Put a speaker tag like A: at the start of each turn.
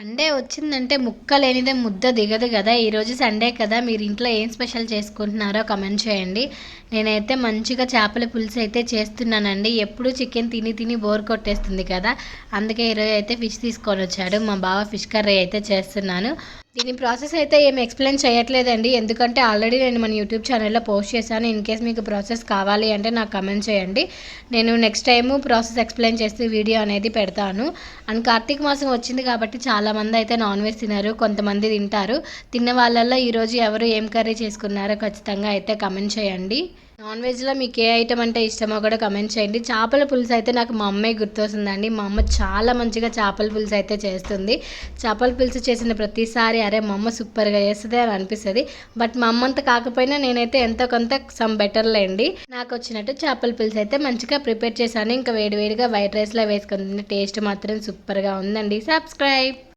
A: Sunday వచ్చిందంటే ముక్క లేనిదే ముద్ద దిగదు కదా. ఈరోజు సండే కదా. మీరు ఇంట్లో ఏం స్పెషల్ చేసుకుంటున్నారో కమెంట్ చేయండి. నేనైతే మంచిగా చేపల పులుసు అయితే చేస్తున్నానండి. ఎప్పుడు చికెన్ తిని తిని బోర్ కొట్టేస్తుంది కదా. అందుకే ఈరోజు అయితే ఫిష్ తీసుకొని వచ్చాడు. మా బావ ఫిష్ కర్రీ అయితే చేస్తున్నాను. దీని ప్రాసెస్ అయితే ఏమి ఎక్స్ప్లెయిన్ చేయట్లేదండి. ఎందుకంటే ఆల్రెడీ నేను మన యూట్యూబ్ ఛానల్లో పోస్ట్ చేశాను. ఇన్ కేస్ మీకు ప్రాసెస్ కావాలి అంటే నాకు కమెంట్ చేయండి. నేను నెక్స్ట్ టైము ప్రాసెస్ ఎక్స్ప్లెయిన్ చేస్తే వీడియో అనేది పెడతాను. అండ్ కార్తీక మాసం వచ్చింది కాబట్టి చాలామంది అయితే నాన్ వెజ్ తినరు. కొంతమంది తింటారు. తిన్న వాళ్ళల్లో ఈరోజు ఎవరు ఏం కర్రీ చేసుకున్నారో ఖచ్చితంగా అయితే కమెంట్ చేయండి. నాన్ వెజ్లో మీకు ఏ ఐటమ్ అంటే ఇష్టమో కూడా కమెంట్ చేయండి. చేపల పులుసు అయితే నాకు మా అమ్మే గుర్తొస్తుందండి. మా అమ్మ చాలా మంచిగా చేపల పులుసు అయితే చేస్తుంది. చేపల పులుసు చేసిన ప్రతిసారి అరే మా అమ్మ సూపర్గా చేస్తుంది అని అనిపిస్తుంది. బట్ మా అమ్మ అంత కాకపోయినా నేనైతే ఎంతో కొంత సమ్ బెటర్లేండి నాకు వచ్చినట్టు చేపల పులుసు అయితే మంచిగా ప్రిపేర్ చేశాను. ఇంకా వేడివేడిగా వైట్ రైస్లో వేసుకుంది టేస్ట్ మాత్రం సూపర్గా ఉందండి. సబ్స్క్రైబ్!